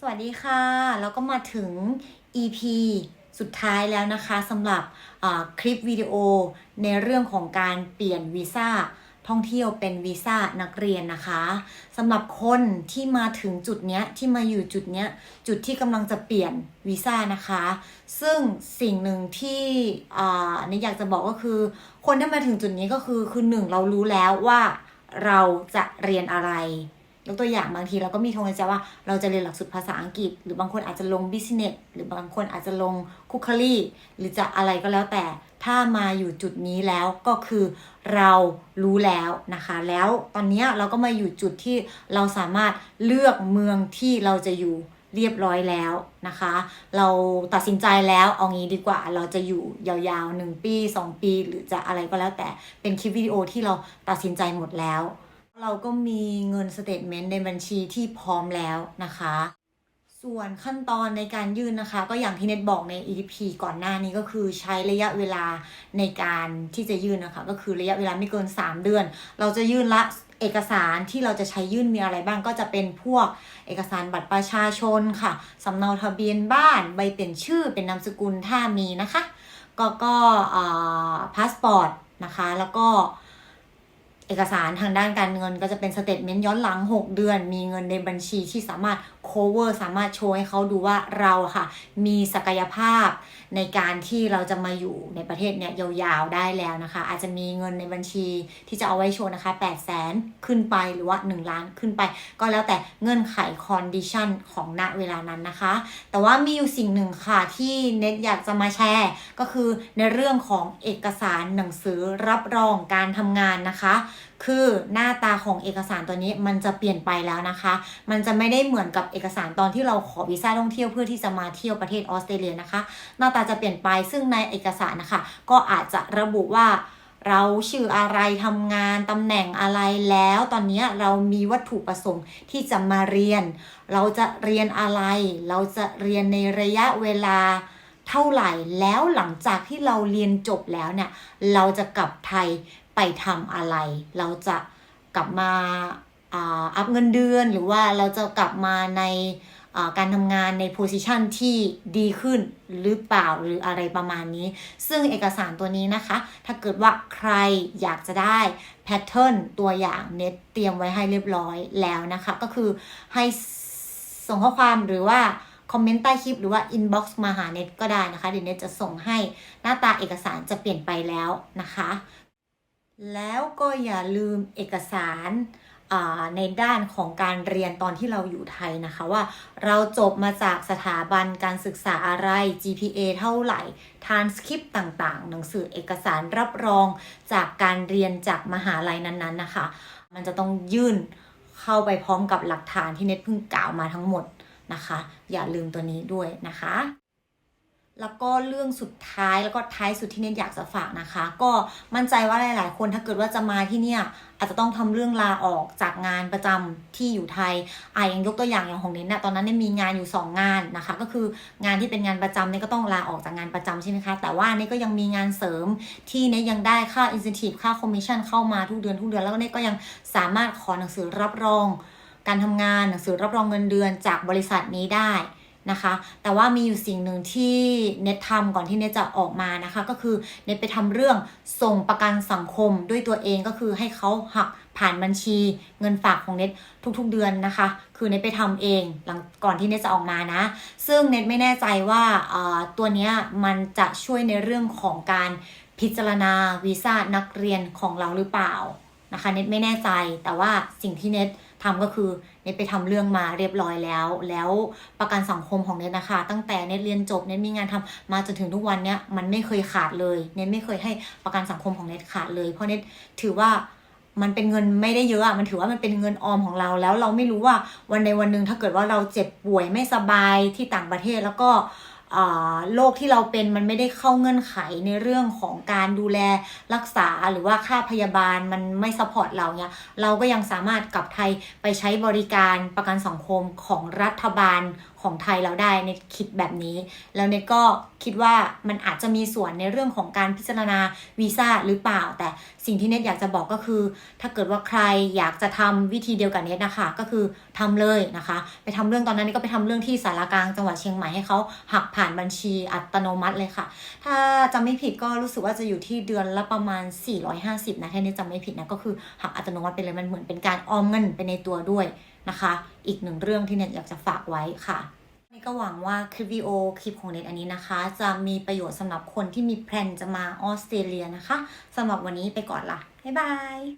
สวัสดีค่ะ แล้วก็มาถึง EP สุดท้ายแล้วนะคะสำหรับคลิปวิดีโอในเรื่องของการเปลี่ยนวีซ่าท่องเที่ยวเป็นวีซ่านักเรียนนะคะสำหรับคนที่มาถึงจุดเนี้ยที่มาอยู่จุดเนี้ยจุดที่กำลังจะเปลี่ยนวีซ่านะคะ ซึ่งสิ่งหนึ่งที่อ่านี่อยากจะบอกก็คือ คนที่มาถึงจุดนี้ก็คือคือหนึ่งเรารู้แล้วว่าเราจะเรียนอะไร ยกตัวอย่างบางทีเราก็มีทงในใจว่าเราจะเรียนหลักสูตรภาษาอังกฤษ หรือบางคนอาจจะลง business หรือบางคนอาจจะลงคุกคลี่หรือจะอะไรก็แล้วแต่ถ้ามาอยู่จุดนี้แล้วก็คือเรารู้แล้วนะคะ แล้วตอนนี้เราก็มาอยู่จุดที่เราสามารถเลือกเมืองที่เราจะอยู่เรียบร้อยแล้วนะคะ เราตัดสินใจแล้วเอางี้ดีกว่าเราจะอยู่ยาวๆ 1 ปี 2 ปี หรือจะอะไรก็แล้วแต่เป็นคลิปวิดีโอที่เราตัดสินใจหมดแล้ว เราก็มีเงินสเตทเมนต์ในบัญชีที่พร้อมแล้วนะคะ ส่วนขั้นตอนในการยื่นนะคะ ก็อย่างที่เน็ตบอกใน EDP ก่อนหน้านี้ก็คือใช้ระยะเวลาในการที่จะยื่นนะคะ ก็คือระยะเวลาไม่เกิน 3 เดือน เราจะยื่นละเอกสารที่เราจะใช้ยื่นมีอะไรบ้างก็จะเป็นพวกเอกสารบัตรประชาชนค่ะสำเนาทะเบียนบ้านใบเปลี่ยนชื่อเป็นนามสกุลถ้ามีนะคะ ก็ก็พาสปอร์ตนะคะแล้วก็ เอกสารทางด้านการเงินก็จะเป็นสเตทเมนต์ย้อนหลัง 6 เดือน มีเงินในบัญชีที่สามารถ cover สามารถโชว์ให้เขาดูว่าเราค่ะ มีศักยภาพในการที่เราจะมาอยู่ในประเทศเนี้ยยาวๆได้แล้วนะคะ อาจจะมีเงินในบัญชีที่จะเอาไว้โชว์นะคะ 8 0 0แสนขึ้นไปหรือว่า 1 ล้านขึ้นไป ก็แล้วแต่เงื่อนไข condition ของณเวลานั้นนะคะ แต่ว่ามีอยู่สิ่งหนึ่งค่ะที่เน็ตอยากจะมาแชร์ ก็คือในเรื่องของเอกสารหนังสือรับรองการทำงานนะคะคือหน้าตาของเอกสารตัวนี้มันจะเปลี่ยนไปแล้วนะคะ มันจะไม่ได้เหมือนกับเอกสารตอนที่เราขอวีซ่าท่องเที่ยวเพื่อที่จะมาเที่ยวประเทศออสเตรเลียนะคะ หน้าตาจะเปลี่ยนไปซึ่งในเอกสารนะคะ ก็อาจจะระบุว่าเราชื่ออะไรทำงานตำแหน่งอะไรแล้ว ตอนนี้เรามีวัตถุประสงค์ที่จะมาเรียน เราจะเรียนอะไร เราจะเรียนในระยะเวลาเท่าไหร่แล้วหลังจากที่เราเรียนจบแล้วเนี่ย เราจะกลับไทย ไปทำอะไร เราจะกลับมาอัพเงินเดือนหรือว่าเราจะกลับมาในการทำงานในโพสิชันที่ดีขึ้นหรือเปล่าหรืออะไรประมาณนี้ ซึ่งเอกสารตัวนี้นะคะ ถ้าเกิดว่าใครอยากจะได้แพทเทิร์นตัวอย่างเน็ตเตรียมไว้ให้เรียบร้อยแล้วนะคะ ก็คือให้ส่งข้อความหรือว่าคอมเมนต์ใต้คลิปหรือว่าอินบ็อกซ์มาหาเน็ตก็ได้นะคะ เดี๋ยวเน็ตจะส่งให้หน้าตาเอกสารจะเปลี่ยนไปแล้วนะคะ แล้วก็อย่าลืมเอกสารในด้านของการเรียนตอนที่เราอยู่ไทยนะคะว่าเราจบมาจากสถาบันการศึกษาอะไร GPA เท่าไหร่ transcript ต่างๆ หนังสือเอกสารรับรองจากการเรียนจากมหาลัยนั้นๆนะคะ มันจะต้องยื่นเข้าไปพร้อมกับหลักฐานที่เน็ตเพิ่งกล่าวมาทั้งหมดนะคะ อย่าลืมตัวนี้ด้วยนะคะ แล้วก็เรื่องสุดท้ายแล้วก็ท้ายสุดที่เน็ตอยากจะฝากนะคะ ก็มั่นใจว่าหลาย ๆ คนถ้าเกิดว่าจะมาที่เนี่ยอาจจะต้องทำเรื่องลาออกจากงานประจำที่อยู่ไทยอ่ายังยกตัวอย่างอย่างของเน็ตนะตอนนั้นเนี่ยมีงานอยู่ 2 งานนะคะ ก็คืองานที่เป็นงานประจำเนี่ยก็ต้องลาออกจากงานประจำใช่ไหมคะ แต่ว่าเน็ตก็ยังมีงานเสริมที่เน็ตยังได้ค่า incentive ค่า commission เข้ามาทุกเดือนทุกเดือนแล้วเน็ตก็ยังสามารถขอหนังสือรับรอง การทำงานหนังสือรับรองเงินเดือนจากบริษัทนี้ได้ นะคะ แต่ว่ามีอยู่สิ่งหนึ่งที่เน็ตทำก่อนที่เน็ตจะออกมานะคะ ก็คือเน็ตไปทำเรื่องส่งประกันสังคมด้วยตัวเองก็คือให้เขาหักผ่านบัญชีเงินฝากของเน็ตทุกๆเดือนนะคะ คือเน็ตไปทำเองหลังก่อนที่เน็ตจะออกมานะ ซึ่งเน็ตไม่แน่ใจว่าตัวเนี้ยมันจะช่วยในเรื่องของการพิจารณาวีซ่านักเรียนของเราหรือเปล่านะคะ เน็ตไม่แน่ใจแต่ว่าสิ่งที่เน็ต ทำก็คือเน็ตไปทำเรื่องมาเรียบร้อยแล้ว แล้วประกันสังคมของเน็ตนะคะ ตั้งแต่เน็ตเรียนจบเน็ตมีงานทำมาจนถึงทุกวันเนี้ยมันไม่เคยขาดเลยเน็ตไม่เคยให้ประกันสังคมของเน็ตขาดเลย เพราะเน็ตถือว่ามันเป็นเงินไม่ได้เยอะอะมันถือว่ามันเป็นเงินออมของเรา แล้วเราไม่รู้ว่าวันใดวันหนึ่งถ้าเกิดว่าเราเจ็บป่วยไม่สบายที่ต่างประเทศแล้วก็ โรคที่เราเป็นมันไม่ได้เข้าเงื่อนไขในเรื่องของการดูแลรักษาหรือว่าค่าพยาบาลมันไม่ซัพพอร์ตเราเนี่ยเราก็ยังสามารถกลับไทยไปใช้บริการประกันสังคมของรัฐบาลของไทยเราได้ในคิดแบบนี้ แล้วเน็ตก็คิดว่ามันอาจจะมีส่วนในเรื่องของการพิจารณาวีซ่าหรือเปล่า แต่ สิ่งที่เน็ตอยากจะบอกก็คือ ถ้าเกิดว่าใครอยากจะทำวิธีเดียวกับเน็ตนะคะก็คือทำเลยนะคะ ไปทำเรื่องตอนนั้นน็ตก็ไปทำเรื่องที่สารกลางจังหวัดเชียงใหม่ให้เขาหักผ่านบัญชีอัตโนมัติเลยค่ะ ถ้าจำไม่ผิดก็รู้สึกว่าจะอยู่ที่เดือนละประมาณ 450นะถ้าเน็ตจำไม่ผิดนะก็คือหักอัตโนมัติไปเลยมันเหมือนเป็นการออมเงินไปในตัวด้วยนะคะ อีกหนึ่งเรื่องที่เน็ตอยากจะฝากไว้ค่ะ ก็หวังว่าคลิปวิดีโอคลิปของเน็ตอันนี้นะคะ จะมีประโยชน์สำหรับคนที่มีแพลนจะมาออสเตรเลียนะคะสำหรับวันนี้ไปก่อนละบ๊ายบาย